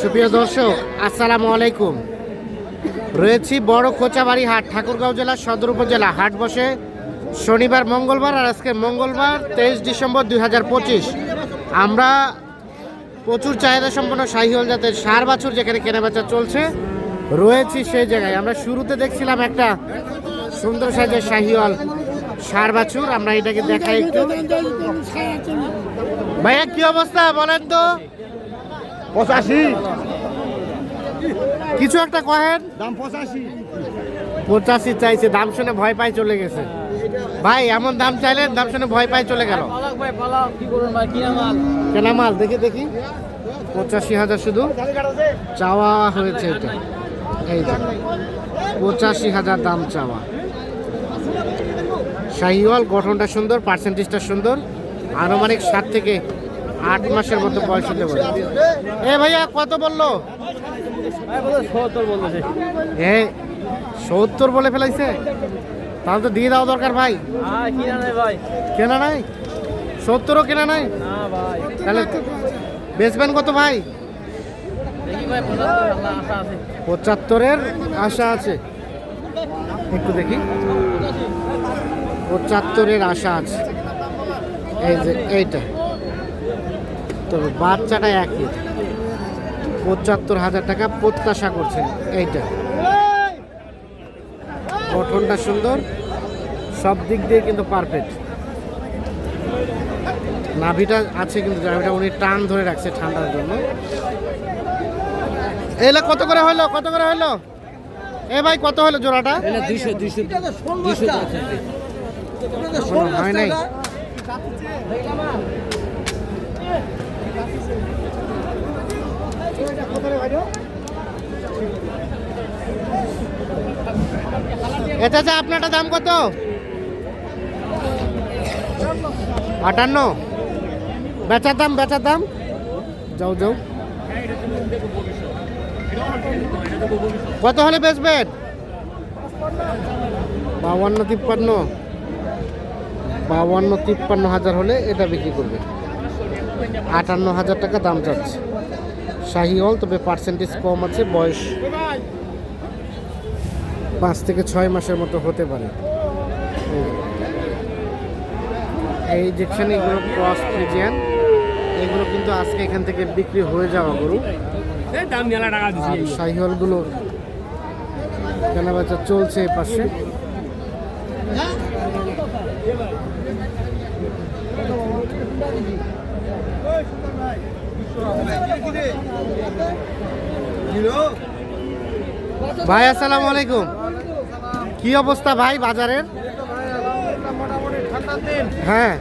সুপ্রিয় দর্শক, আসসালামু আলাইকুম। রয়েছি বড় খোঁচাবাড়ি হাট, ঠাকুরগাঁও জেলার সদর উপজেলা। হাট বসে শনিবার, মঙ্গলবার আর আজকে মঙ্গলবার, তেইশ ডিসেম্বর দু হাজার পঁচিশ। আমরা প্রচুর চাহিদা সম্পন্ন শাহিওল জাতের সার বাছুর যেখানে কেনাবেচা চলছে, রয়েছি সেই জায়গায়। আমরা শুরুতে দেখছিলাম একটা সুন্দর সাজের শাহিওয়াল সার বাছুর। আমরা এটাকে দেখাই একটু। ভাইয়া, কি অবস্থা বলেন তো? পঁচাশি। কিছু একটা কহেন। দাম পঁচাশি। পঁচাশি চাইছে দাম শুনে ভয় পাই চলে গেছে। ভাই এমন দাম চাইলেন দাম শুনে ভয় পাই চলে গেল। পালাক ভাই পালাক কি করুন ভাই কিনা মাল। কেনা মাল দেখি দেখি। পঁচাশি হাজার শুধু। চাওয়া হয়েছে এটা। এই যে পঁচাশি হাজার দাম চাওয়া। শাহিওয়াল গঠনটা সুন্দর পার্সেন্টেজটা সুন্দর। আনুমানিক সাত থেকে আট মাসের মতো বয়স হতে পারে এ ভাইয়া, কত বলল? এ সত্তর বলে ফেলাইছে। তাহলে তো দিয়ে দেওয়া দরকার ভাই। কিনা নাই? সত্তরও কেনা নাই? তাহলে বেচবেন কত ভাই? পঁচাত্তরের আশা আছে। একটু দেখি। পঁচাত্তরের আশা আছে। এই যে, এইটা। তবে বাচ্চাটা একই পঁচাত্তর হাজার টাকা প্রত্যাশা করছেন এইটা গঠনটা সুন্দর সব দিক দিয়ে কিন্তু পারফেক্ট নাভিটা আছে কিন্তু নাভিটা উনি টান ধরে রাখছে ঠান্ডার জন্য এলা কত করে হলো কত করে হলো এ ভাই কত হলো জোড়াটা হয় নাই এটা যে আপনারটা দাম কত? আটান্ন। বেচার দাম বেচার দাম? যাও যাও। কত হলে বেচবেন বাউান্ন তিপ্পান্ন। বাউান্ন তিপ্পান্ন হাজার হলে এটা বিক্রি করবে। আটান্ন হাজার টাকা দাম যাচ্ছে। শাহি হল তবে পার্সেন্টেজ কম আছে বয়স পাঁচ থেকে ছয় মাসের মতো হতে পারে। এই যেখানে এগুলো ক্রস ফ্রিজিয়ান এগুলো কিন্তু আজকে এখান থেকে বিক্রি হয়ে যাওয়া গরু। শাহিওয়ালগুলো কেনাবেচা চলছে এই পাশে। ভাই আসসালামু আলাইকুম। কি অবস্থা ভাই বাজারের? হ্যাঁ।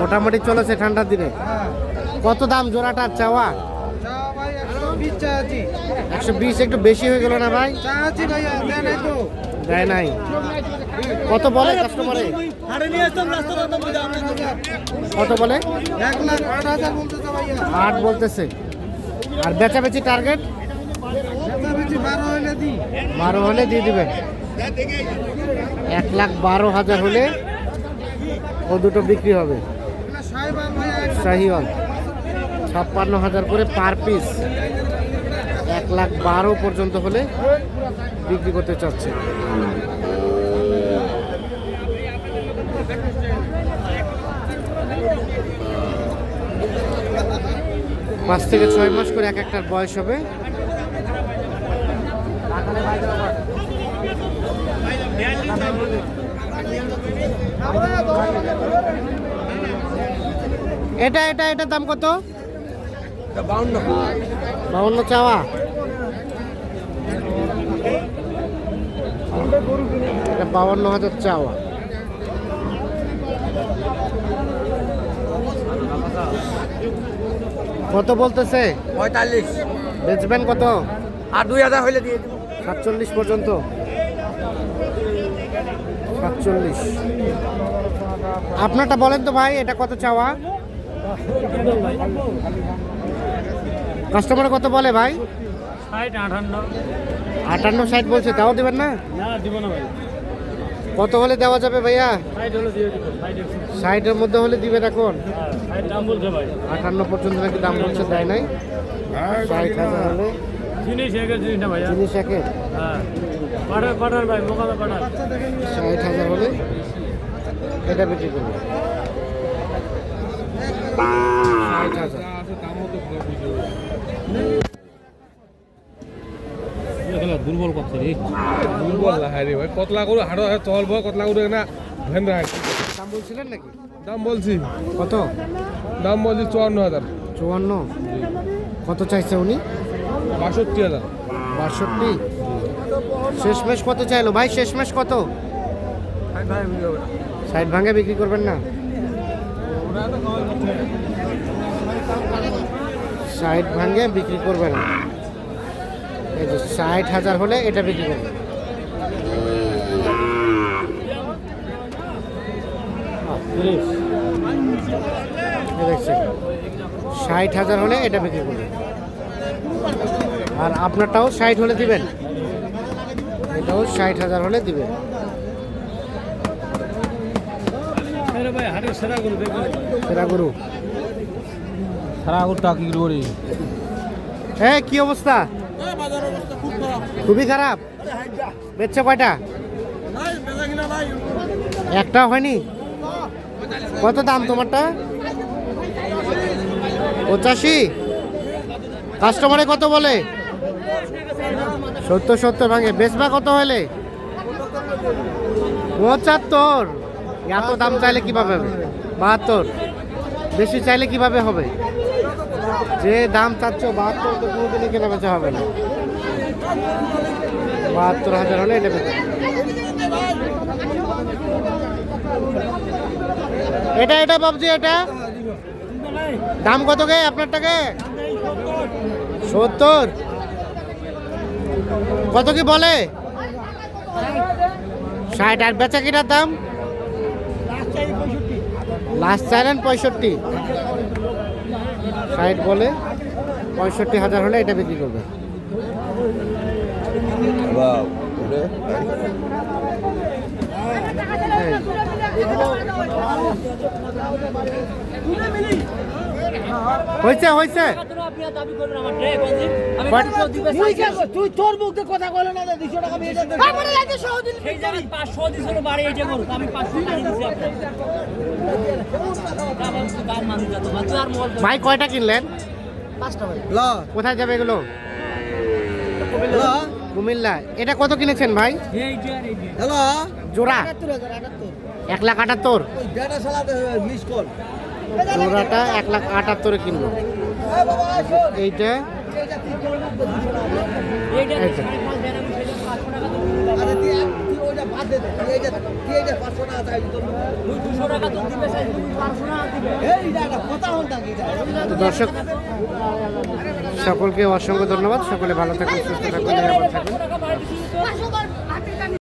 মোটামুটি চলেছে ঠান্ডার দিনে। কত দাম জোড়াটার চাওয়া? একশো বিশ একটু বেশি হয়ে গেল না ভাই? দেয় নাই। কত বলে? কাস্টমারে কত বলে? আট বলতেছে। আর বেচাবেচি টার্গেট বারো হলে দিয়ে দিবেন এক লাখ বারো হাজার হলে ও দুটো বিক্রি হবে। শাহিওয়াল, ছাপ্পান্ন হাজার করে পার পিস লাখ বারো পর্যন্ত হলে বিক্রি করতে চাচ্ছে। পাঁচ থেকে ছয় মাস করে এক একটার বয়স হবে। এটা এটা এটার দাম কত? বাউন্ন চাওয়া? এটা বাউন্ন হাজার চাওয়া। কত বলতেছে? পঁয়তাল্লিশ। বেচবেন কত? আর দুই হাজার হইলে দিয়ে সাতচল্লিশ পর্যন্ত। সাতচল্লিশ। আপনারটা বলেন তো ভাই এটা কত চাওয়া? কাস্টমার কত বলে ভাই? ষাট আটান্ন আটান্ন ষাট বলছে তাও দেবেন না? কত হলে দেওয়া যাবে ভাইয়া? ষাটের মধ্যে হলে দিবেন এখন? হ্যাঁ আটান্ন পর্যন্ত নাকি দাম বলছে দেয় নাই? ষাট হাজার হলে? জিনিস একের হ্যাঁ। ষাট হাজার হলে? এটা বিক্রি করবে ষাট হাজার। দুর্বল করছে রে দুর্বল না হারে ভাই। কতলা করে হাড়ো হাড়ো চল ভয় কতলা করে না ভেন্দ্রা দাম বলছিলেন নাকি? দাম বলছি। কত? দাম বলছি চুয়ান্ন হাজার চুয়ান্ন? কত চাইছে উনি? বাষট্টি হাজার বাষট্টি? শেষমেশ কত চাইলো? ভাই শেষমেশ কত? সাইড ভাঙে বিক্রি করবেন না? সাইড ভাঙে বিক্রি করবেন না। এই যে ষাট হাজার হলে এটা বিক্রি দেখছেন ষাট হাজার হলে এটা বিক্রি করবেন আর আপনারটাও ষাট হলে দিবেন। এটাও ষাট হাজার হলে দিবেন। সেরা গরু। গরু? হ্যাঁ কি অবস্থা? খুবই খারাপ। বেচছে কয়টা? একটা হয়নি? কত দাম তোমারটা? পঁচাশি? কাস্টমারে কত বলে? সত্তর সত্তর ভাঙে। বেচবা কত হলে? পঁচাত্তর। এত দাম চাইলে কীভাবে হবে? বাহাত্তর। বেশি চাইলে কীভাবে হবে? যে দাম চাচ্ছ বাহাত্তর, তো কোনোদিনই কেনা বেচা হবে না। বাহাত্তর হাজার হলে এটা এটা এটা বাবজি এটা? দাম কত গে আপনার টাকে সত্তর। কত কি বলে? ষাট। আর বেচা কিনার দাম? লাস্ট চাইলেন পঁয়ষট্টি। ষাট বলে পঁয়ষট্টি হাজার হলে এটা বিক্রি করবে। হয়েছে হয়েছে তুই তোর মুখে কথা বলে না দুশো টাকা পাঁচশো দিছিল বাড়ি এটা করুক আমি পাঁচশো টাকা দিছি আপনার ভাই কয়টা কিনলেন? ল কোথায় যাবে এগুলো? কুমিল্লা। এটা কত কিনেছেন ভাই? হ্যালো? জোড়া। এক লাখ আটাত্তর। জোড়াটা এক লাখ আটাত্তরে কিনলো এইটা? এইটা দর্শক সকলকে অসংখ্য ধন্যবাদ সকলে ভালো থাকুন সুস্থ থাকুন নিরাপদ থাকুন।